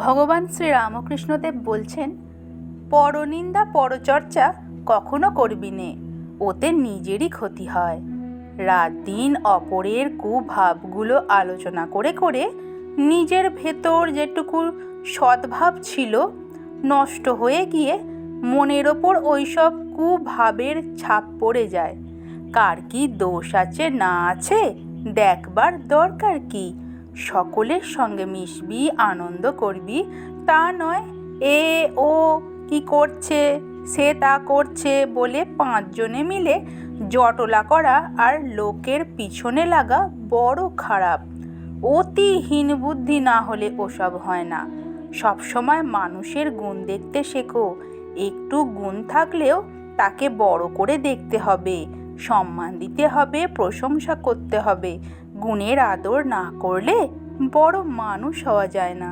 ভগবান শ্রীরামকৃষ্ণদেব বলছেন, পরনিন্দা পরচর্চা কখনো করবি নে, ওতে নিজেরই ক্ষতি হয়। রাত দিন অপরের কুভাবগুলো আলোচনা করে করে নিজের ভেতর যেটুকু সদ্ভাব ছিল নষ্ট হয়ে গিয়ে মনের ওপর ওইসব কুভাবের ছাপ পড়ে যায়। কার কি দোষ আছে না আছে দেখবার দরকার কি? সকলের সঙ্গে মিশবি, আনন্দ করবি। তা নয়, এ, ও কি করছে, সে তা করছে বলে পাঁচজনে মিলে জটলা করা আর লোকের পিছনে লাগা বড় খারাপ। অতি বুদ্ধি না হলে ওসব হয় না। সবসময় মানুষের গুণ দেখতে শেখো। একটু গুণ থাকলেও তাকে বড় করে দেখতে হবে, সম্মান দিতে হবে, প্রশংসা করতে হবে। গুণের আদর না করলে বড় মানুষ হওয়া যায় না।